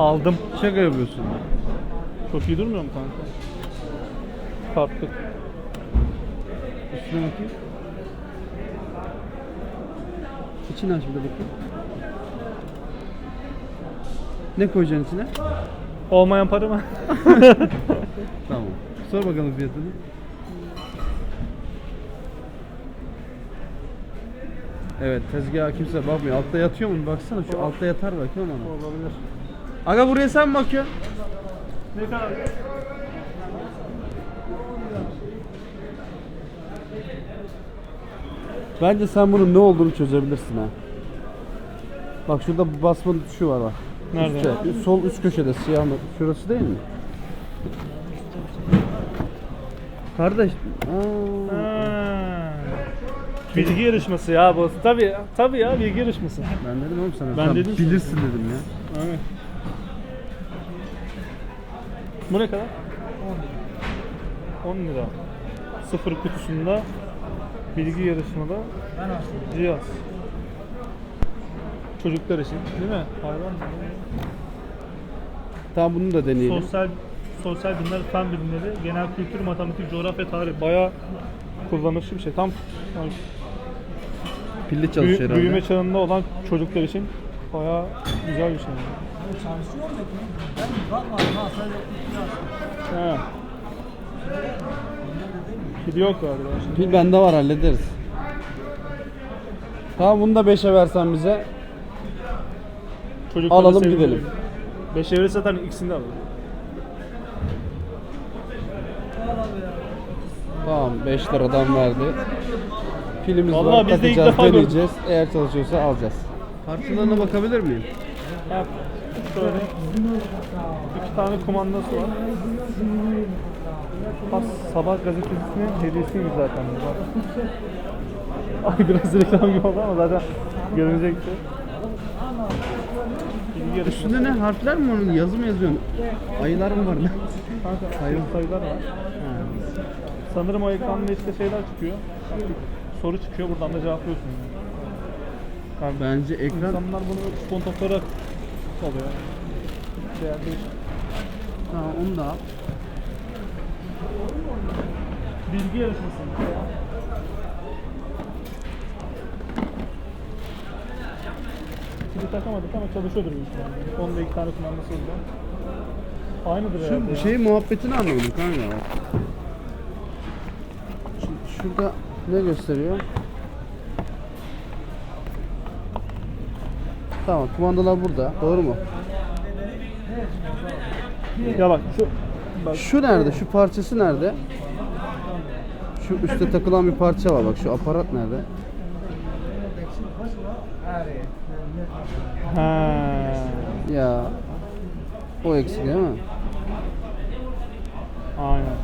Aldım. Şaka yapıyorsun. Çok iyi durmuyor mu kanka? Kartlık. Üstüne bakayım. İçini aç bir de bakayım. Ne koyacaksın içine? Olmayan para mı? Tamam. Sor bakalım fiyatını. Evet tezgaha kimse bakmıyor. Altta yatıyor mu? Baksana şu altta yatar bakayım ona. Olabilir. Aga buraya sen mi bakıyorsun? Ne kadar? Bence sen bunun ne olduğunu çözebilirsin ha. Bak şurada basma tuşu var bak. Nerede? Üstte, sol üst köşede siyah mı? Şurası değil mi? Kardeş. Aa. Ha. Bilgi yarışması ya bu. Tabii tabii ya bilgi yarışması. Ben dedim oğlum sana. Ben sen dedim sana. bilirsin dedim ya. Aynen. Bu ne kadar? 10 lira. Sıfır kutusunda bilgi yarışmada cihaz. Çocuklar için değil mi? Hayvan? Tamam bunu da deneyelim. Sosyal sosyal bilimler, fen bilimleri, genel kültür, matematik, coğrafya, tarih bayağı kullanışlı bir şey. Tam yani Pilli büyü- çalışıyor herhalde. büyüme çağında olan çocuklar için bayağı güzel bir şey. Çalışıyor mu? Ben bakmadım ha sadece He. Pil yok galiba. Pil bende var hallederiz. Tamam bunu da 5'e versen bize. Çocukları Alalım, gidelim. bir- Beş evre zaten ikisini de alalım. Tamam 5 liradan verdi. Pilimiz Vallahi var biz de ilk takacağız defa deneyeceğiz. Eğer çalışıyorsa alacağız. Parçalarına bakabilir miyim? Bak şöyle iki tane kumandası var. Has sabah gazetesinin hediyesiymiş zaten. Ay biraz reklam gibi oldu ama zaten görünecekti. Üstünde ne harfler mi onun yazı mı yazıyorsun? Ayılar mı var? Kanka Sayı- sayılar var. Sanırım o ekranda işte şeyler çıkıyor. Soru çıkıyor buradan da cevaplıyorsun. Yani Bence ekran İnsanlar bunu spontaklarak oluyor. Değer değil. ha, onu da al. Bilgi yarışması. Şimdi takamadık ama çalışıyordur büyük ihtimalle. Onda iki tane kumandası oldu. Aynıdır herhalde ya. şey muhabbetini anlamadım kanka. Şu- Şurada ne gösteriyor? Tamam kumandalar burada. Doğru mu? Ya bak şu bak Şu nerede? Şu parçası nerede? Şu üstte takılan bir parça var bak. Şu aparat nerede? ha. Ya o eksik değil mi? Aynen.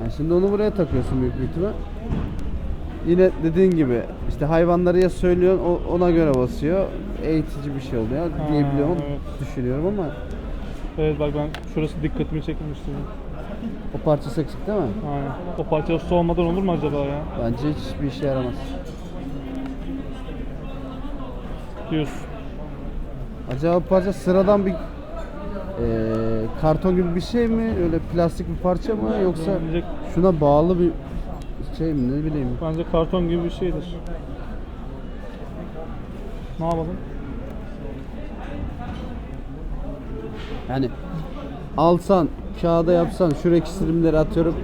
Yani şimdi onu buraya takıyorsun büyük bir ihtimal. Yine dediğin gibi işte hayvanları ya söylüyorsun o- ona göre basıyor. Eğitici bir şey oluyor diyebiliyorum evet. düşünüyorum ama Evet bak ben şurası dikkatimi çekmişti. o parçası eksik değil mi? Aynen. O parça su olmadan olur mu acaba ya? Bence hiçbir işe yaramaz. Diyorsun. Acaba bu parça sıradan bir eee, karton gibi bir şey mi? Öyle plastik bir parça mı yoksa şuna bağlı bir şey mi ne bileyim. bence karton gibi bir şeydir. Ne yapalım? Yani alsan, kağıda yapsan, şuradaki silimleri atıyorum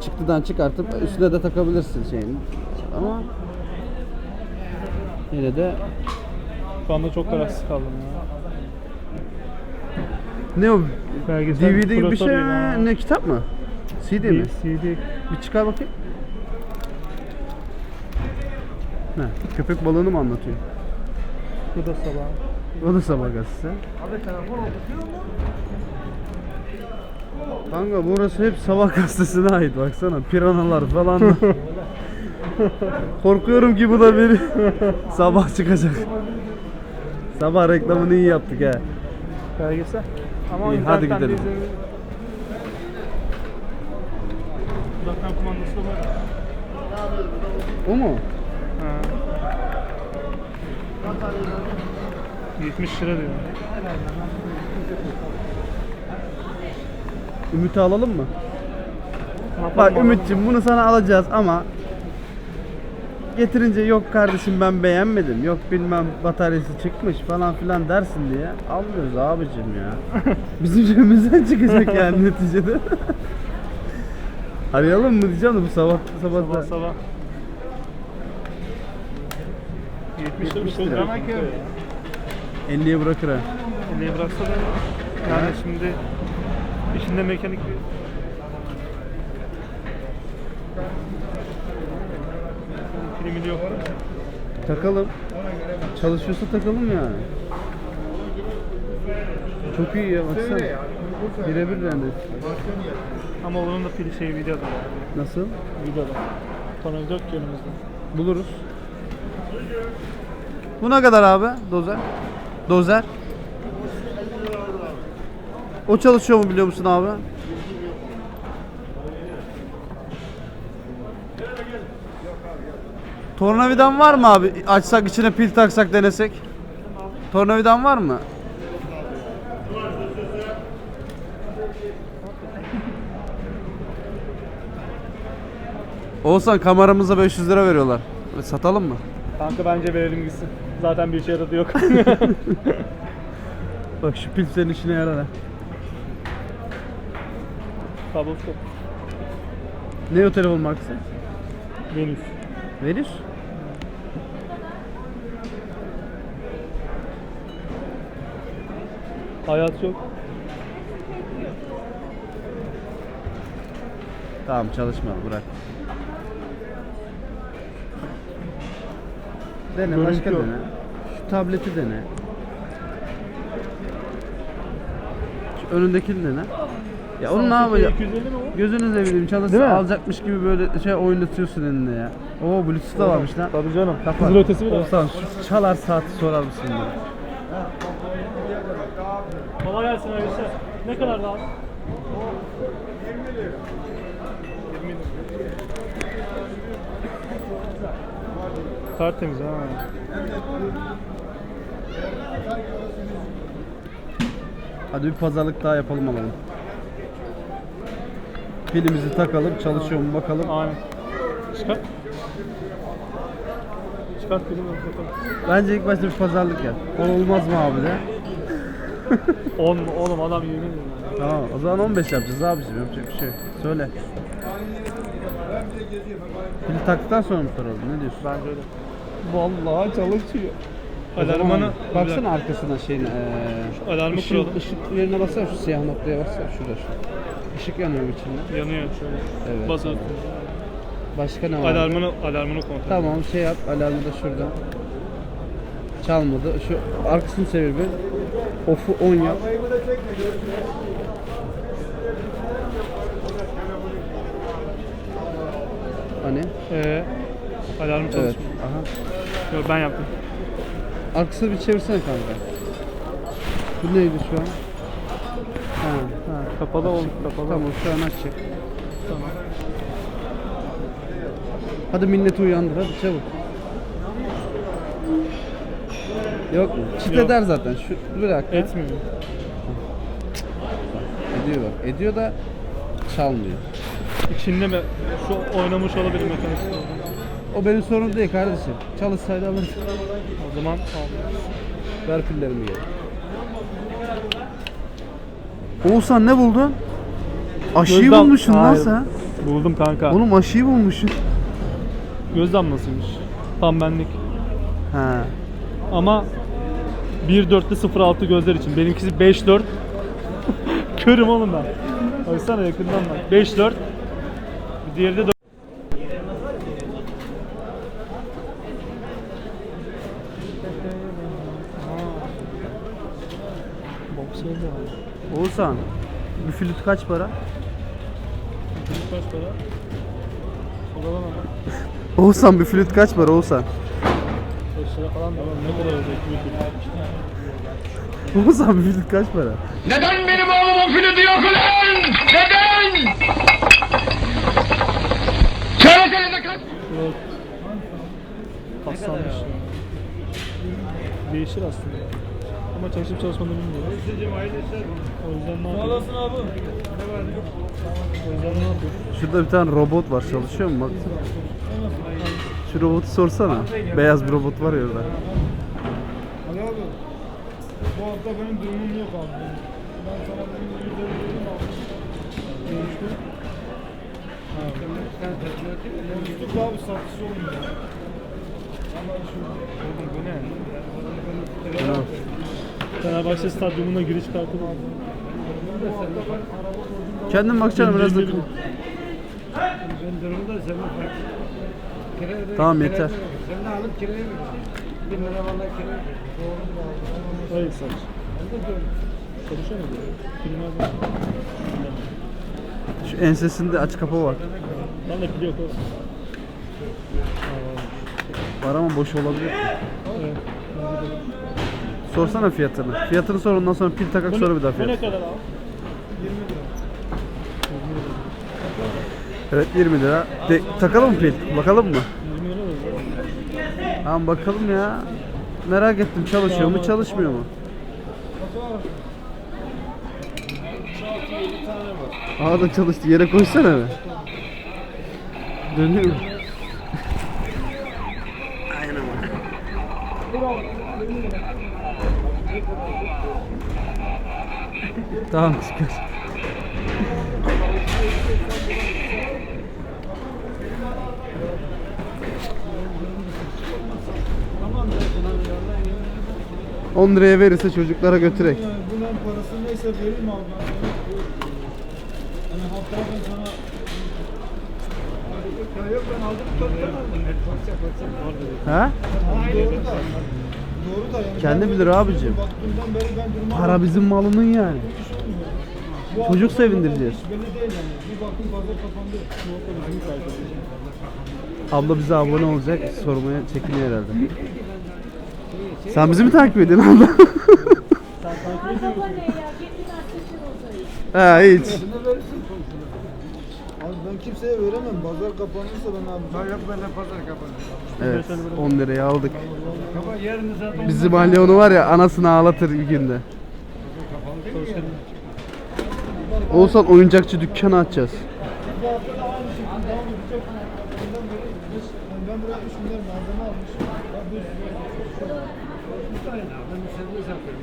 çıktıdan çıkartıp üstüne de takabilirsin şeyini. Ama yine de Şu anda çok kararsız kaldım ya. ne o? Belgesel DVD gibi bir kuratör şey gibi mi? Ne kitap mı? CD mi? CD. Bir çıkar bakayım. Ne? Köpek balığını mı anlatıyor? Bu da sabah. O da sabah gazetesi. Abi telefon okuyor mu? Kanka burası hep sabah gazetesine ait baksana. Piranalar falan. Korkuyorum ki bu da bir sabah çıkacak. Sabah reklamını iyi yaptık ha. Belgesel. Ama İyi, hadi gidelim. Uzaktan kumandası da var. O mu? Ha. 70 lira diyor. Ümit'i alalım mı? Bak abi? Ümit'ciğim bunu sana alacağız ama getirince yok kardeşim ben beğenmedim. Yok bilmem bataryası çıkmış falan filan dersin diye almıyoruz abicim ya. Bizim cebimizden çıkacak yani neticede. Arayalım mı diyeceğim de bu sabah sabah, Sabah da. sabah. 70 lira 70 çok lira. demek ki. 50'ye bırakır ha. Niye bıraksa da yani şimdi içinde mekanik bir Filmi yok. Takalım. Çalışıyorsa takalım yani. Çok iyi ya baksana. Birebir yani. Ama onun da pili şey videoda. Nasıl? Videoda. Tornavida yok ki önümüzde. Buluruz. Bu ne kadar abi? Dozer. Dozer. O çalışıyor mu biliyor musun abi? Tornavidan var mı abi? Açsak içine pil taksak denesek. Tornavidan var mı? Oğuzhan kameramıza 500 lira veriyorlar. Satalım mı? Kanka bence verelim gitsin. Zaten bir işe yaradı yok. Bak şu pil senin işine yarar ha. Kablosu. Ne o telefon markası? Venüs. Venüs. Hayat yok. Tamam çalışma bırak. Dene Görüntü başka yok. dene. Şu tableti dene. Şu önündekini dene. Ya onu ne yapacak? 250 mi o? Çalışsa mi? alacakmış gibi böyle şey oynatıyorsun elinde ya. Oo bluetooth da varmış lan. Tabii canım. Kapat. Kızıl ötesi bile. Olsan şu çalar saati sorar mısın bana? Kolay gelsin arkadaşlar. Ne kadar abi? 20 lira. Tertemiz ha. Hadi bir pazarlık daha yapalım alalım. Pilimizi takalım, çalışıyor mu bakalım. Aynen. Çıkart. Çıkart benim bakalım. Bence ilk başta bir pazarlık yap. On olmaz mı abi de? 10 mu? Oğlum adam 20 lira. Tamam o zaman 15 yapacağız abiciğim yapacak bir şey yok. Söyle. Pili taktıktan sonra mı soralım ne diyorsun? Bence öyle. Vallahi çalışıyor. Alarmını baksana arkasına şeyine. Ee, Alarmı ışık, kuralım. ışık yerine baksana şu siyah noktaya baksana şurada şu. Işık yanıyor içinde. yanıyor şöyle. Evet. Basar. Başka ne var? Alarmını alarmını kontrol. Tamam şey yap alarmı da şurada. Çalmadı. Şu arkasını çevir bir. Off'u 10 yap. Hani? Ee, alarmı Evet. çalışmıyor. Aha. Yok ben yaptım. Arkasını bir çevirsene kanka. Bu neydi şu an? Ha, ha. Kapalı oldu. Kapalı. Tamam şu an açık. Tamam. Hadi milleti uyandır hadi çabuk. Yok mu? Çit Yok. eder zaten. Şu bir dakika. Etmiyor. Ediyor bak. Ediyor da çalmıyor. İçinde mi? Şu oynamış olabilir mekanik. O benim sorunum değil kardeşim. Çalışsaydı alırdım. O zaman al. Ver pillerimi geri. Oğuzhan ne buldun? Aşıyı Göz dam- bulmuşsun lan Hayır. sen. Buldum kanka. Oğlum aşıyı bulmuşsun. Göz damlasıymış. Tam benlik. Ha. Ama 1.4'lü 0.6 gözler için. Benimkisi 5.4. Körüm oğlum ben. Baksana yakından bak. 5.4. Bir diğeri de 4. Boksör de var. Oğuzhan. Bir flüt kaç para? Kaç para? Soralım ama. Oğuzhan bir flüt kaç para Oğuzhan? 5 lira falan da. Ne kadar olacak? Bir Oğuzhan bir flüt kaç para? Neden benim oğlumun flütü yok ulan? Neden? Söylesenize kaç? Yok. Paslanmış. Değişir aslında. Ama çalışıp çalışmadığını bilmiyorum. O yüzden ne yapıyor? abi. O yüzden ne yapıyor? Şurada bir tane robot var. Çalışıyor mu? Bak. Şu robotu sorsana. Beyaz bir robot var ya orada. Ali abi. Bu hafta benim durumum yok abi. Ben sana benim yüzde veriyorum abi. Görüştü. Konuştuk da abi satış olmuyor. Ama şu bu ne? Tamam. Fenerbahçe stadyumuna giriş kartı var. Kendin bakacaksın biraz da. Ben durumda sen Kire Tamam yeter. Sen de alıp kiraya ver. Bir lira valla kiraya ver. Doğru Hayır. Çalışıyor mu? Filmlerden. Şu ensesinde aç kapa var. Ben de pil yok oğlum. Var ama boş olabilir. Evet. Sorsana fiyatını. Fiyatını sor ondan sonra pil takak sonra bir daha Bu ne fiyat. kadar abi? Evet 20 lira. De, takalım mı pil? Bakalım mı? 20 lira. Tamam bakalım ya. Merak ettim çalışıyor mu çalışmıyor mu? Aa da çalıştı yere koysana be. Dönüyor. Aynen Tamam çıkar. On liraya verirse çocuklara götürek. Bunun parası neyse vereyim abi ben. Hani haftaya ben sana Ya yok ben aldım. Parça parça. Ha? Doğru da. Doğru da yani. Kendi Ben bilir böyle abicim. Baktığımdan beri ben durmam. Para bizim malının yani. Bu Çocuk hafta sevindireceğiz. Belli değil yani. Bir baktım pazar kapandı. Abla bize abone olacak. Sormaya çekiniyor herhalde. Sen bizi mi takip ediyorsun abla? Araba ne ya? Gittin arkadaşın olsaydı. ha hiç. Ne verirsin kimseye veremem. Pazar kapanırsa ben abi. Yok ben de pazar kapanır. Evet 10 liraya aldık. Kapa yarın zaten. Bizim mahalle onu var ya anasını ağlatır bir günde. Olsan oyuncakçı dükkanı açacağız. Bu hafta da aynı şekilde devam edecek. Ben buraya 3 milyar malzeme almışım. Ya bir sürü tane daha. Ben de satıyorum.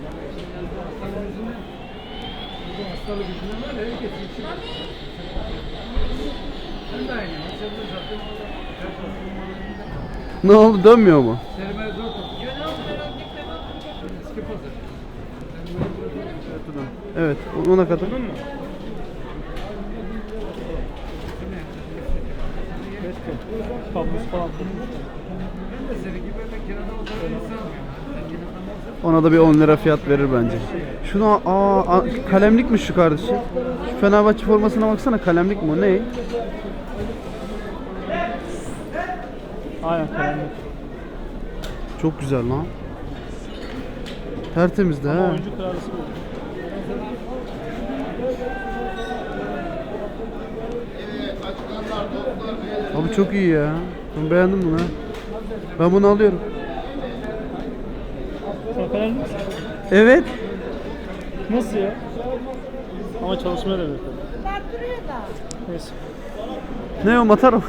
Hastalık yüzünden var ya herkes için. Ne oldu dönmüyor mu? Evet ona kirada olsam Ona da bir 10 lira fiyat verir bence. Şunu aa, aa kalemlik mi şu kardeşim? Şu Fenerbahçe formasına baksana kalemlik mi o ne? Aynen kalemlik. Çok güzel lan. Tertemiz de Ama ha. oyuncu kraliçesi bu. Abi çok iyi ya. Ben beğendim bunu ha. Ben bunu alıyorum. Sen kalemlik misin? Evet. Nasıl ya? Ama çalışmaya da bekliyorum. Bunlar duruyor da. Neyse. Ne o matar mı?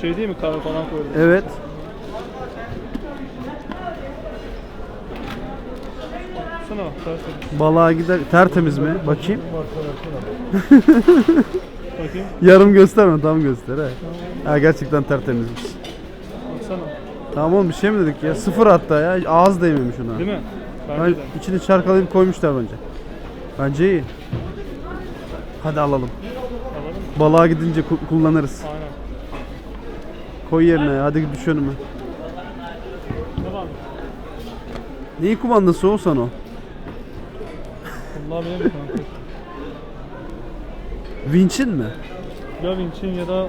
Şey değil mi kahve falan koyuyoruz. Evet. Sana bak tertemiz. Balığa gider. Tertemiz mi? Bakayım. Bakayım. Yarım gösterme tam göster ha. Ha gerçekten tertemizmiş. Baksana. Tamam oğlum bir şey mi dedik ya? Sıfır hatta ya. Ağız değmemiş ona. Değil mi? Bence Ben de. içini çarkalayıp koymuşlar bence. Bence iyi. Hadi alalım. Alalım? Balığa gidince ku- kullanırız. Aynen. Koy yerine. Hadi düş önüme. Devam. Neyi kumandası olsan o? Vallahi bilemiyorum kanka. Vinç'in mi? Ya Winch'in ya da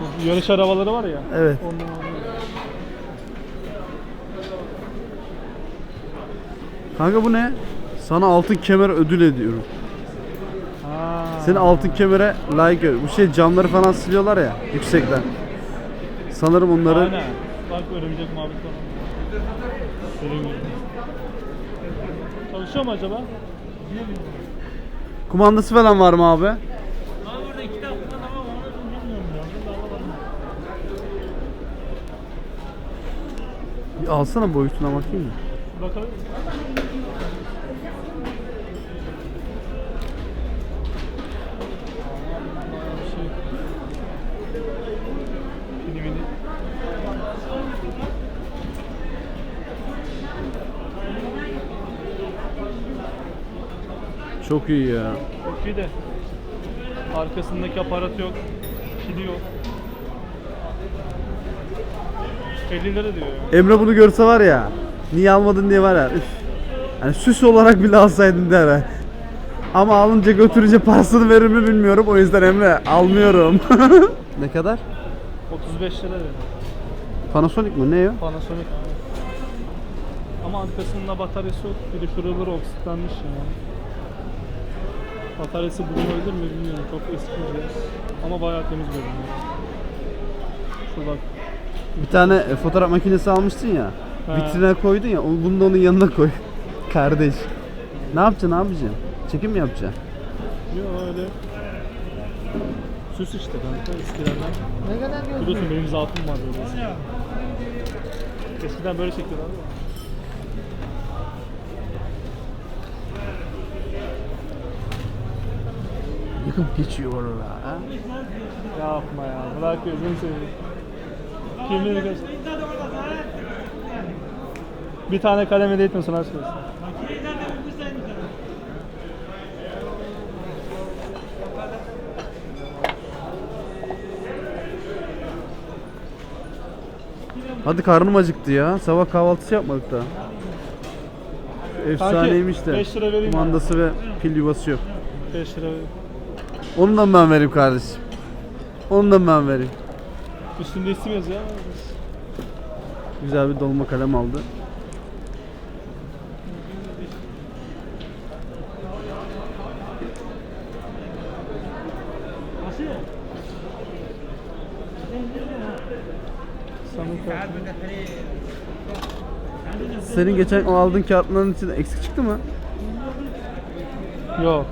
bu yarış arabaları var ya. Evet. Ondan. Kanka bu ne? Sana altın kemer ödül ediyorum. Ha. Seni altın kemere layık. Bu şey camları falan siliyorlar ya yüksekten. Sanırım onları Aynen. Bak örümcek muhabbet falan. Senin. Çalışıyor mu acaba? Kumandası falan var mı abi? Abi burada iki tane kumanda var ama onu bilmiyorum ya. Bunu da alalım. Bir alsana boyutuna bakayım mı? Bakalım. Çok iyi ya. Çok iyi de arkasındaki aparat yok. Pili yok. 50 lira diyor ya. Emre bunu görse var ya. Niye almadın diye var ya. Üf. Hani süs olarak bile alsaydın der. ha. Ama alınca götürünce parasını verir mi bilmiyorum. O yüzden Emre almıyorum. ne kadar? 35 lira dedi. Panasonic mu? Ne o? Panasonic. Ama arkasında bataryası yok. Bir de şuraları oksitlenmiş ya. Bataryası bulunabilir mi bilmiyorum. Çok eski bir cihaz. Ama bayağı temiz görünüyor. Şu bak. Bir tane e, fotoğraf makinesi almıştın ya. Ha. Vitrine koydun ya. o- Bunu da onun yanına koy. Kardeş. Ne yapacaksın ne yapacaksın? Çekim mi yapacaksın? Yok öyle. Süs işte kanka eskilerden. Ne kadar gözüküyor? Biliyorsun benim zaafım var böyle. eskiden. Eskiden böyle çekiyorlar Yıkıp geçiyor orada. Yapma ya. Bırak gözünü seveyim. Göster. Bir tane kalem hediye etmiyorsun aşk olsun. Hadi karnım acıktı ya. Sabah kahvaltısı yapmadık daha. Şu Efsaneymiş de. beş lira vereyim Kumandası ve pil yuvası yok. 5 lira. Onu da mı ben vereyim kardeşim? Onu da mı ben vereyim? Üstünde isim yazıyor ama. Güzel bir dolma kalem aldı. Senin geçen aldığın kağıtların içinde eksik çıktı mı? Yok.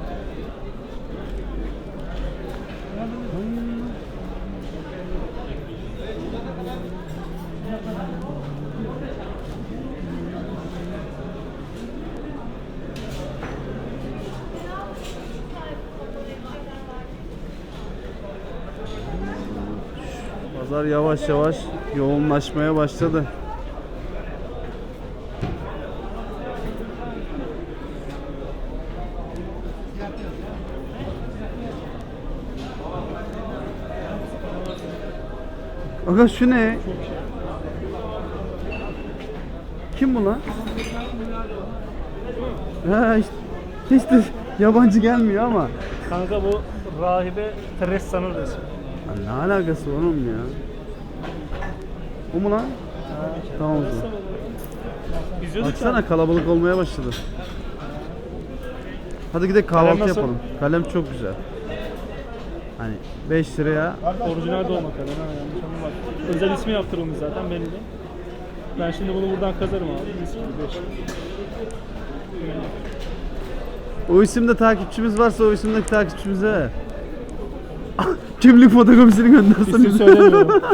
Pazar yavaş yavaş yoğunlaşmaya başladı. Aga şu ne? Kim bu lan? Ha işte, işte yabancı gelmiyor ama. Kanka bu rahibe Teressa'nın resmi. Ya ne alakası var oğlum ya? O mu lan? Tamam o zaman. Baksana kalabalık olmaya başladı. Hadi gidelim kahvaltı Kalem nasıl? yapalım. Kalem çok güzel. Hani 5 liraya ya. Orijinal de olmak adına ha, yanlış anlama. Özel ismi yaptırılmış zaten belli. Ben şimdi bunu buradan kazarım abi. Mis gibi beş. o isimde takipçimiz varsa o isimdeki takipçimize. Kimlik fotokopisini göndersene. İsim söylemiyorum.